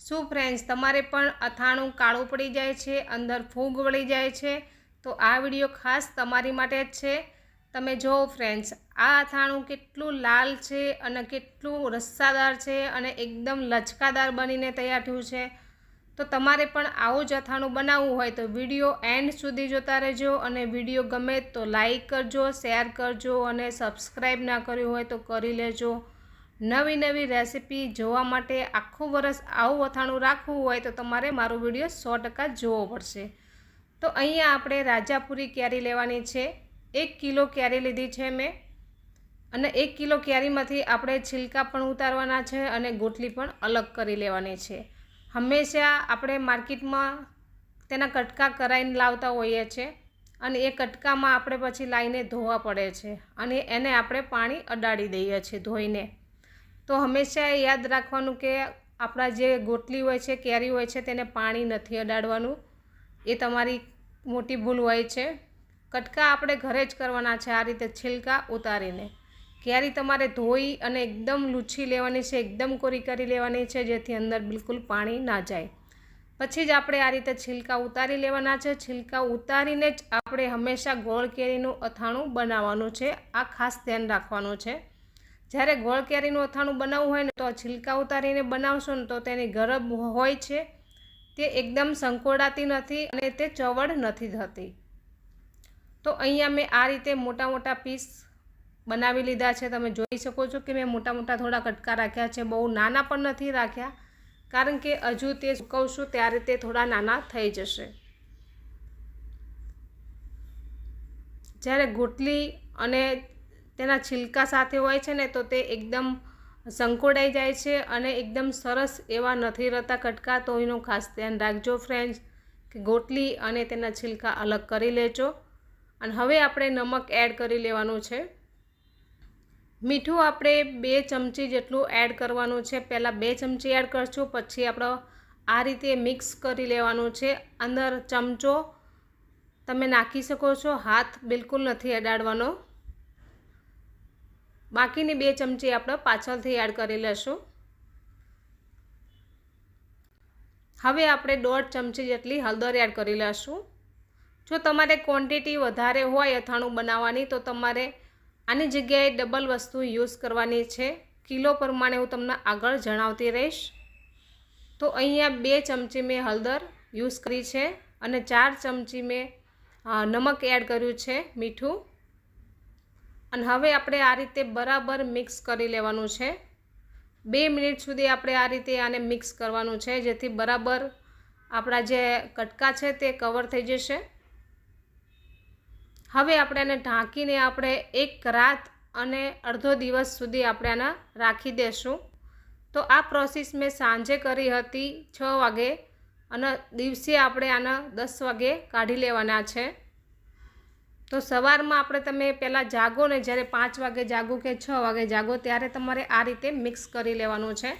શું ફ્રેન્ડ્સ તમારે પણ અથાણું કાળું પડી જાય છે, અંદર ફૂગ વળી જાય છે? તો આ વીડિયો ખાસ તમારી માટે જ છે. તમે જુઓ ફ્રેન્ડ્સ આ અથાણું કેટલું લાલ છે અને કેટલું રસ્સાદાર છે અને એકદમ લચકાદાર બનીને તૈયાર થયું છે. તો તમારે પણ આવું જ અથાણું બનાવવું હોય તો વીડિયો એન્ડ સુધી જોતા રહેજો અને વીડિયો ગમે તો લાઈક કરજો શેર કરજો અને સબસ્ક્રાઈબ ના કર્યું હોય તો કરી લેજો. નવી નવી રેસીપી જોવા માટે આખું વરસ આવું અથાણું રાખવું હોય તો તમારે મારો વીડિયો સો ટકા જોવો પડશે. તો અહીંયા આપણે રાજાપુરી કેરી લેવાની છે. એક કિલો કેરી લીધી છે મેં. અને એક કિલો કેરીમાંથી આપણે છિલકા પણ ઉતારવાના છે અને ગોટલી પણ અલગ કરી લેવાની છે. હંમેશા આપણે માર્કેટમાં તેના કટકા કરાવીને લાવતા હોઈએ છીએ અને એ કટકામાં આપણે પછી લાવીને ધોવા પડે છે અને એને આપણે પાણી અડાડી દઈએ છીએ ધોઈને. તો હંમેશા યાદ રાખવાનું કે આપણા જે ગોટલી હોય છે, કેરી હોય છે, તેને પાણી નથી અડાડવાનું. એ તમારી મોટી ભૂલ હોય છે. કટકા આપણે ઘરે જ કરવાના છે, આ રીતે છિલકા ઉતારીને. કેરી તમારે ધોઈ અને એકદમ લૂછી લેવાની છે, એકદમ કોરી કરી લેવાની છે, જેથી અંદર બિલકુલ પાણી ના જાય. પછી જ આપણે આ રીતે છિલકા ઉતારી લેવાના છે. છિલકા ઉતારીને જ આપણે હંમેશા ગોળ કેરીનું અથાણું બનાવવાનું છે. આ ખાસ ધ્યાન રાખવાનું છે. જ્યારે ગોળ કેરીનું અથાણું બનાવવું હોય ને તો છિલકા ઉતારીને બનાવશો ને તો તેની ગરબ હોય છે. તે એકદમ સંકોડાતી નથી અને તે ચવડ નથી થતી. તો અહીંયા મેં આ રીતે મોટા મોટા પીસ બનાવી લીધા છે. તમે જોઈ શકો છો કે મેં મોટા મોટા થોડા કટકા રાખ્યા છે. બહુ નાના પણ નથી રાખ્યા. કારણ કે હજુ તે સુકવશું ત્યારે તે થોડા નાના થઈ જશે. જ્યારે ગોટલી અને તેના છિલકા સાથે હોય છે ને તો તે એકદમ સંકોડાઈ જાય છે અને એકદમ સરસ એવા નથી રહેતા કટકા. તો એનું ખાસ ધ્યાન રાખજો ફ્રેન્ડ્સ કે ગોટલી અને તેના છિલકા અલગ કરી લેજો. અને હવે આપણે નમક એડ કરી લેવાનું છે. મીઠું આપણે બે ચમચી જેટલું એડ કરવાનું છે. પહેલાં બે ચમચી એડ કરશું, પછી આપણો આ રીતે મિક્સ કરી લેવાનું છે. અંદર ચમચો તમે નાખી શકો છો. હાથ બિલકુલ નથી અડાડવાનો. બાકીની બે ચમચી આપણે પાછળથી એડ કરી લેશું. હવે આપણે દોઢ ચમચી જેટલી હળદર એડ કરી લેશું. જો તમારે ક્વોન્ટિટી વધારે હોય અથાણું બનાવવાની, તો તમારે આની જગ્યાએ ડબલ વસ્તુ યુઝ કરવાની છે. કિલો પ્રમાણે હું તમને આગળ જણાવતી રહીશ. તો અહીંયા બે ચમચી મેં હળદર યુઝ કરી છે અને ચાર ચમચી મેં નમક એડ કર્યું છે મીઠું. અને હવે આપણે આ રીતે બરાબર મિક્સ કરી લેવાનું છે. બે મિનિટ સુધી આપણે આ રીતે આને મિક્સ કરવાનું છે, જેથી બરાબર આપણા જે કટકા છે તે કવર થઈ જશે. હવે આપણે આને ઢાંકીને આપણે એક રાત અને અડધો દિવસ સુધી આપણે આને રાખી દેશું. તો આ પ્રોસેસ મેં સાંજે કરી હતી છ વાગે અને દિવસે આપણે આના દસ વાગે કાઢી લેવાના છે. તો સવારમાં આપણે તમે પહેલાં જાગો ને જ્યારે પાંચ વાગે જાગો કે છ વાગે જાગો ત્યારે તમારે આ રીતે મિક્સ કરી લેવાનું છે.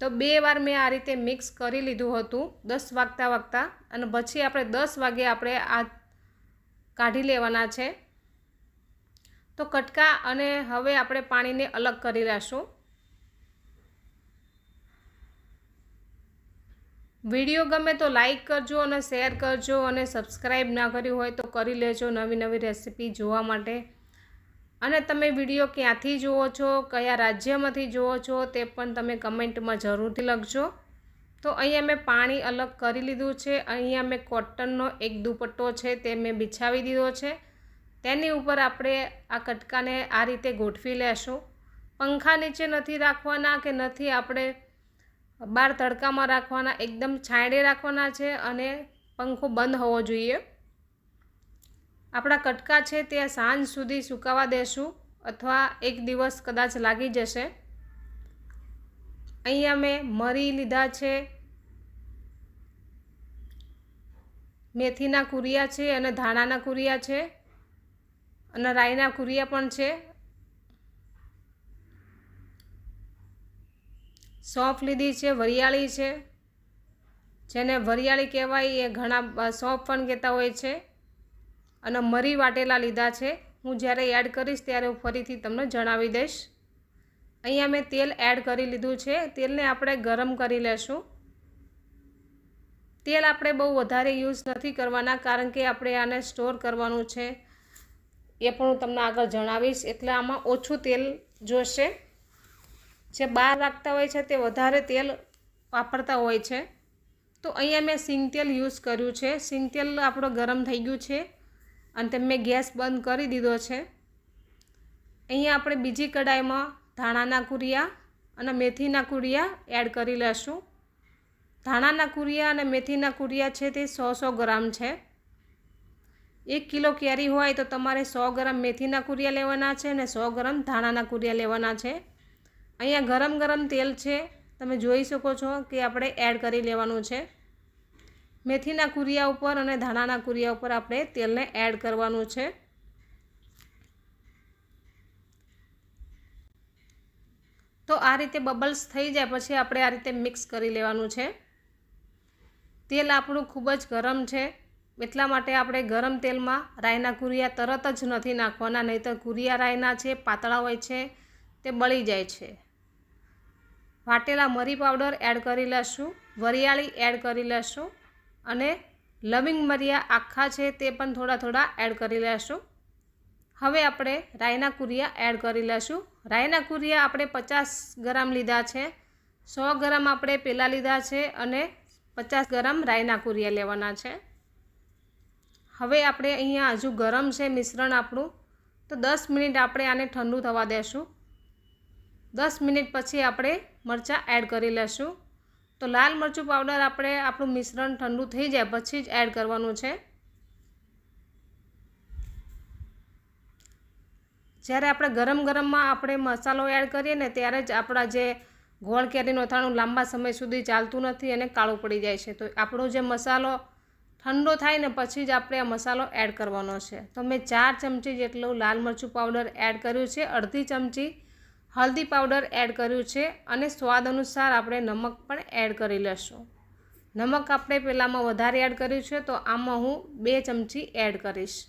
તો બે વાર મેં આ રીતે મિક્સ કરી લીધું હતું દસ વાગતા વાગતા અને પછી આપણે દસ વાગે આપણે આ કાઢી લેવાના છે. તો કટકા અને હવે આપણે પાણીને અલગ કરી લેશું. વીડિયો ગમે તો લાઈક કરજો અને શેર કરજો અને સબસ્ક્રાઈબ ના કર્યું હોય તો કરી લેજો નવી નવી રેસીપી જોવા માટે. અને તમે વીડિયો ક્યાંથી જુઓ છો, કયા રાજ્યમાંથી જુઓ છો તે પણ તમે કમેન્ટમાં જરૂરથી લખજો. તો અહીંયા મેં પાણી અલગ કરી લીધું છે. અહીંયા મેં કોટનનો એક દુપટ્ટો છે તે મેં બિછાવી દીધો છે. તેની ઉપર આપણે આ કટકાને આ રીતે ગોઠવી લેશું. પંખા નીચે નથી રાખવાના કે નથી આપણે બહાર તડકામાં રાખવાના, એકદમ છાંયડે રાખવાના છે અને પંખો બંધ હોવો જોઈએ. આપણા કટકા છે તે સાંજ સુધી સુકાવા દેશું અથવા એક દિવસ કદાચ લાગી જશે. અહીંયા મેં મરી લીધા છે. મેથીના કુરિયા છે અને ધાણાના કુરિયા છે. અને રાઈના કુરિયા પણ છે. સોંફ લીધી છે, વરિયાળી છે. જેને વરિયાળી કહેવાય, એ ઘણા સોંફ પણ કહેતા હોય છે. અને મરી વાટેલા લીધા છે. હું જ્યારે એડ કરીશ ત્યારે હું ફરીથી તમને જણાવી દઈશ. અહીંયા મેં તેલ એડ કરી લીધું છે. તેલને આપણે ગરમ કરી લેશું. તેલ આપણે બહુ વધારે યુઝ નથી કરવાના, કારણ કે આપણે આને સ્ટોર કરવાનું છે. એ પણ હું તમને આગળ જણાવીશ. એટલે આમાં ઓછું તેલ જોશે. જે બહાર રાખતા હોય છે તે વધારે તેલ વાપરતા હોય છે. તો અહીંયા મેં સિંગ તેલ યુઝ કર્યું છે. સિંગ તેલ આપણો ગરમ થઈ ગયું છે અને તે મેં ગેસ બંધ કરી દીધો છે. અહીંયા આપણે બીજી કડાઈમાં ધાણાના કુરિયા અને મેથીના કુરિયા એડ કરી લેશું. ધાણાના કુરિયા અને મેથીના કુરિયા છે તે સો સો ગ્રામ છે. એક કિલો કેરી હોય તો તમારે સો ગ્રામ મેથીના કુરિયા લેવાના છે અને સો ગ્રામ ધાણાના કુરિયા લેવાના છે. અહીંયા ગરમ ગરમ તેલ છે. તમે જોઈ શકો છો કે આપણે એડ કરી લેવાનું છે. મેથીના કુરિયા ઉપર અને ધાણાના કુરિયા ઉપર આપણે તેલને એડ કરવાનું છે. તો આ રીતે બબલ્સ થઈ જાય પછી આપણે આ રીતે મિક્સ કરી લેવાનું છે. તેલ આપણું ખૂબ જ ગરમ છે. એટલા માટે આપણે ગરમ તેલમાં રાયના કુરિયા તરત જ નથી નાખવાના નહીં તો કુરિયા રાયના છે, પાતળા હોય છે, તે બળી જાય છે. વાટેલા મરી પાવડર એડ કરી લઈશું વરિયાળી એડ કરી લઈશું અને લવિંગ મરિયા આખા છે તે પણ થોડા થોડા એડ કરી લઈશું હવે આપણે રાયના કુરિયા એડ કરી લઈશું રાયના કુરિયા આપણે પચાસ ગ્રામ લીધા છે, સો ગ્રામ આપણે પેલા લીધા છે અને પચાસ ગ્રામ રાયના કુરિયા લેવાના છે. હવે આપણે અહીંયા હજુ ગરમ છે મિશ્રણ આપણું, તો દસ મિનિટ આપણે આને ઠંડુ થવા દેશું. દસ મિનિટ પછી આપણે મરચાં એડ કરી લેશું. તો લાલ મરચું પાવડર આપણે આપણું મિશ્રણ ઠંડુ થઈ જાય પછી જ એડ કરવાનું છે. જ્યારે આપણે ગરમ ગરમમાં આપણે મસાલો એડ કરીએ ને ત્યારે જ આપણા જે ગોળ કેરીનું અથાણું લાંબા સમય સુધી ચાલતું નથી અને કાળું પડી જાય છે. તો આપણો જે મસાલો ઠંડો થાય ને પછી જ આપણે આ મસાલો એડ કરવાનો છે. તો મેં ચાર ચમચી જેટલું લાલ મરચું પાવડર એડ કર્યું છે. અડધી ચમચી હલ્દી પાવડર એડ કર્યું છે અને સ્વાદ અનુસાર આપણે નમક પણ એડ કરી લઈશું નમક આપણે પહેલાંમાં વધારે એડ કર્યું છે તો આમાં હું બે ચમચી એડ કરીશ.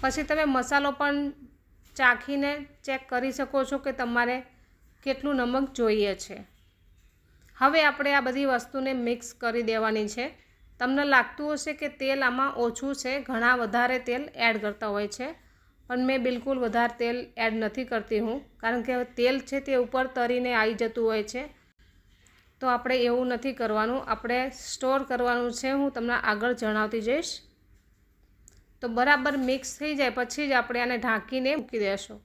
પછી તમે મસાલો પણ ચાખીને ચેક કરી શકો છો કે તમારે કેટલું નમક જોઈએ છે. હવે આપણે આ બધી વસ્તુને મિક્સ કરી દેવાની છે. તમને લાગતું હશે કે તેલ આમાં ઓછું છે, ઘણા વધારે તેલ એડ કરતા હોય છે. પણ મેં બિલકુલ વધારે તેલ એડ નથી કરતી હું. કારણ કે તેલ છે તે ઉપર તરીને આવી જતું હોય છે. તો આપણે એવું નથી કરવાનું. આપણે સ્ટોર કરવાનું છે. હું તમને આગળ જણાવતી જઈશ. તો બરાબર મિક્સ થઈ જાય પછી જ આપણે આને ઢાંકીને મૂકી દેશું.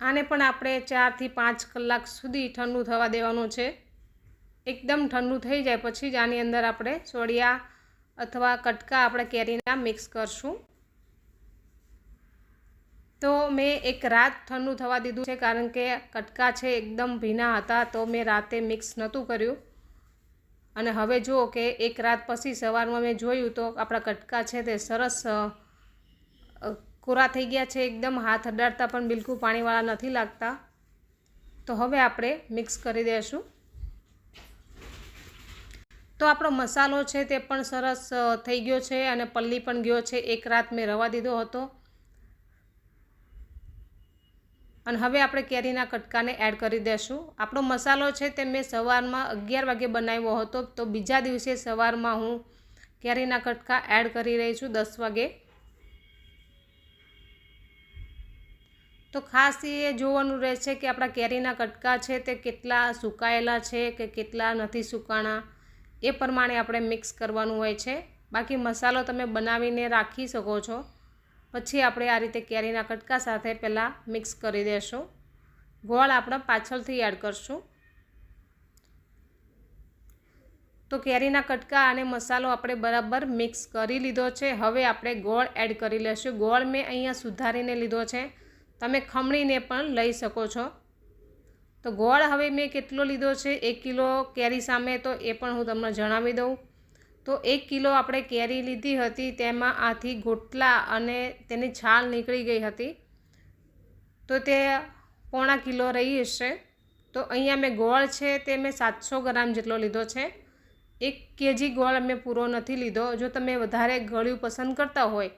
આને પણ આપણે ચારથી પાંચ કલાક સુધી ઠંડુ થવા દેવાનું છે. એકદમ ઠંડુ થઈ જાય પછી જ આની અંદર આપણે સોડિયા અથવા કટકા આપણે કેરીના મિક્સ કરશું. તો મેં એક રાત ઠંડુ થવા દીધું છે, કારણ કે કટકા છે એકદમ ભીના હતા, તો મેં રાતે મિક્સ નહોતું કર્યું. અને હવે જુઓ કે એક રાત પછી સવારમાં મેં જોયું તો આપણા કટકા છે તે સરસ કોરા થઈ ગયા છે, એકદમ હાથ અડાડતા પણ બિલકુલ પાણીવાળા નથી લાગતા. તો હવે આપણે મિક્સ કરી દઈશું તો આપણો મસાલો છે તે પણ સરસ થઈ ગયો છે અને પલ્લી પણ ગયો છે. એક રાત મેં રવા દીધો હતો. અને હવે આપણે કેરીના કટકાને એડ કરી દઈશું આપણો મસાલો છે તે મેં સવારમાં અગિયાર વાગે બનાવ્યો હતો. તો બીજા દિવસે સવારમાં હું કેરીના કટકા એડ કરી રહી છું દસ વાગે. તો ખાસ એ જોવાનું રહેશે કે આપણા કેરીના કટકા છે તે કેટલા સુકાયેલા છે કે કેટલા નથી સુકાણા. એ પ્રમાણે આપણે મિક્સ કરવાનું હોય છે. બાકી મસાલો તમે બનાવીને રાખી શકો છો. પછી આપણે આ રીતે કેરીના કટકા સાથે પહેલાં મિક્સ કરી દેશું. ગોળ આપણે પાછળથી એડ કરશું. તો કેરીના કટકા અને મસાલો આપણે બરાબર મિક્સ કરી લીધો છે. હવે આપણે ગોળ એડ કરી લેશું. ગોળ મેં અહીંયા સુધારીને લીધો છે. તમે ખમણીને પણ લઈ શકો છો. તો ગોળ હવે મેં કેટલો લીધો છે? એક કિલો કેરી સામે તો એ પણ હું તમને જણાવી દઉં. તો એક કિલો આપણે કેરી લીધી હતી, તેમાં આથી ગોટલા અને તેની છાલ નીકળી ગઈ હતી. તો તે પોણા કિલો રહી હશે. તો અહીંયા મેં ગોળ છે તે મેં સાતસો ગ્રામ જેટલો લીધો છે. એક કેજી ગોળ મેં પૂરો નથી લીધો. જો તમે વધારે ગળ્યું પસંદ કરતા હોય,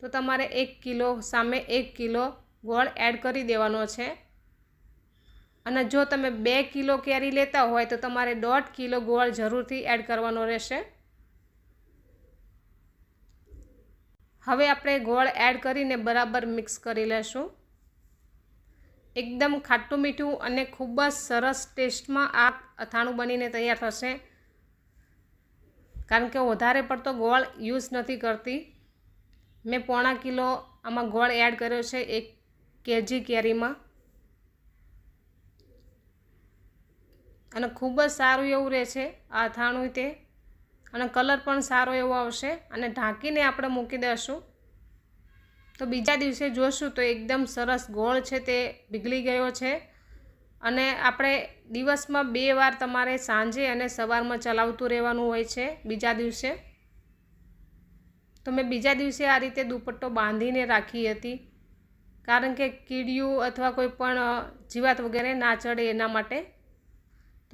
તો તમારે એક કિલો સામે એક કિલો ગોળ એડ કરી દેવાનો છે. અને જો તમે બે કિલો કેરી લેતા હોય તો તમારે દોઢ કિલો ગોળ જરૂરથી એડ કરવાનો રહેશે. હવે આપણે ગોળ એડ કરીને બરાબર મિક્સ કરી લેશું. એકદમ ખાટું મીઠું અને ખૂબ જ સરસ ટેસ્ટમાં આ અથાણું બનીને તૈયાર થશે. કારણ કે વધારે પડતો ગોળ યુઝ નથી કરતી. મેં પોણા કિલો આમાં ગોળ એડ કર્યો છે એક કેજી કેરીમાં. અને ખૂબ જ સારું એવું રહેશે આ અથાણું તે. અને કલર પણ સારો એવો આવશે અને ઢાંકીને આપણે મૂકી દઈશું તો બીજા દિવસે જોશું તો એકદમ સરસ ગોળ છે તે પીગળી ગયો છે. અને આપણે દિવસમાં બે વાર તમારે સાંજે અને સવારમાં ચલાવતું રહેવાનું હોય છે બીજા દિવસે. તો મેં બીજા દિવસે આ રીતે દુપટ્ટો બાંધીને રાખી હતી. કારણ કે કીડિયું અથવા કોઈ પણ જીવાત વગેરે ના ચડે એના માટે.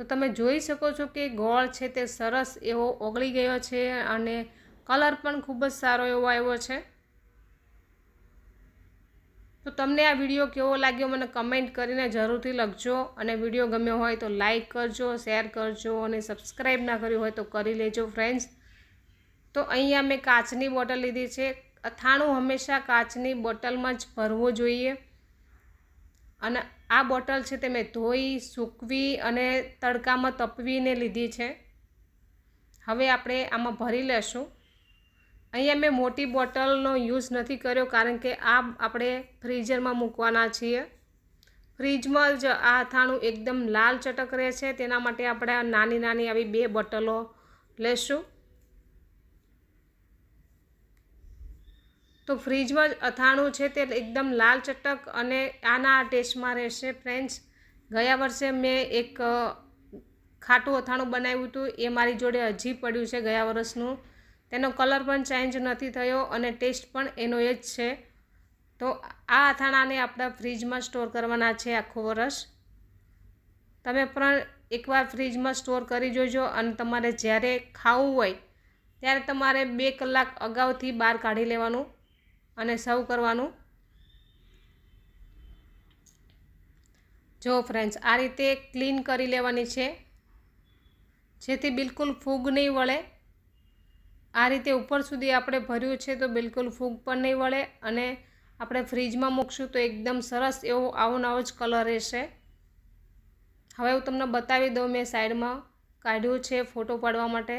તો તમે જોઈ શકો છો કે ગોળ છે તે સરસ એવો ઓગળી ગયો છે અને કલર પણ ખૂબ જ સારો એવો આવ્યો છે. તો તમને આ વીડિયો કેવો લાગ્યો મને કમેન્ટ કરીને જરૂરથી લખજો અને વીડિયો ગમ્યો હોય તો લાઈક કરજો, શેર કરજો અને સબસ્ક્રાઈબ ના કર્યું હોય તો કરી લેજો ફ્રેન્ડ્સ. તો અહીંયા મેં કાચની બોટલ લીધી છે. અથાણું હંમેશા કાચની બોટલમાં જ ભરવું જોઈએ. અને આ બોટલ છે તે મેં ધોઈ, સૂકવી અને તડકામાં તપવીને લીધી છે. હવે આપણે આમાં ભરી લેશું. અહીંયા મેં મોટી બોટલનો યુઝ નથી કર્યો કારણ કે આ આપણે ફ્રીઝરમાં મૂકવાના છીએ. ફ્રીજમાં જ આ અથાણું એકદમ લાલ ચટક રહે છે. તેના માટે આપણે નાની નાની આવી બે બોટલો લેશું. તો ફ્રીજમાં જ અથાણું છે તે એકદમ લાલ ચટક અને આના ટેસ્ટમાં રહેશે. ફ્રેન્ડ્સ, ગયા વર્ષે મેં એક ખાટું અથાણું બનાવ્યું હતું. એ મારી જોડે હજી પડ્યું છે ગયા વર્ષનું. તેનો કલર પણ ચેન્જ નથી થયો અને ટેસ્ટ પણ એનો એ જ છે. તો આ અથાણાને આપણા ફ્રીજમાં સ્ટોર કરવાના છે આખું વરસ તમે પણ એકવાર ફ્રીજમાં સ્ટોર કરી જોજો અને તમારે જ્યારે ખાવું હોય, ત્યારે તમારે બે કલાક અગાઉથી બહાર કાઢી લેવાનું. અને સર્વ કરવાનું. જો ફ્રેન્ડ્સ આ રીતે ક્લીન કરી લેવાની છે. જેથી બિલકુલ ફૂગ નહીં વળે. આ રીતે ઉપર સુધી આપણે ભર્યું છે તો બિલકુલ ફૂગ પણ નહીં વળે અને આપણે ફ્રીજમાં મૂકશું તો એકદમ સરસ એવો આવો નવો જ કલર રહેશે. હવે હું તમને બતાવી દઉં મેં સાઈડમાં કાઢ્યું છે ફોટો પાડવા માટે.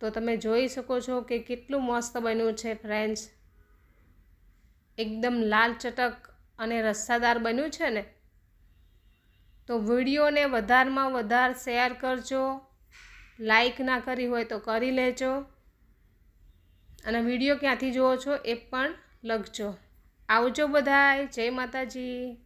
તો તમે જોઈ શકો છો કે કેટલું મસ્ત બન્યું છે ફ્રેન્ડ્સ એકદમ લાલ ચટક અને રસ્સાદાર બન્યું છે ને, તો વિડીયોને વધારમાં વધારે શેર કરજો લાઈક ના કરી હોય તો કરી લેજો, અને વીડિયો ક્યાંથી જુઓ છો એ પણ લખજો. આવજો બધાય, જય માતાજી.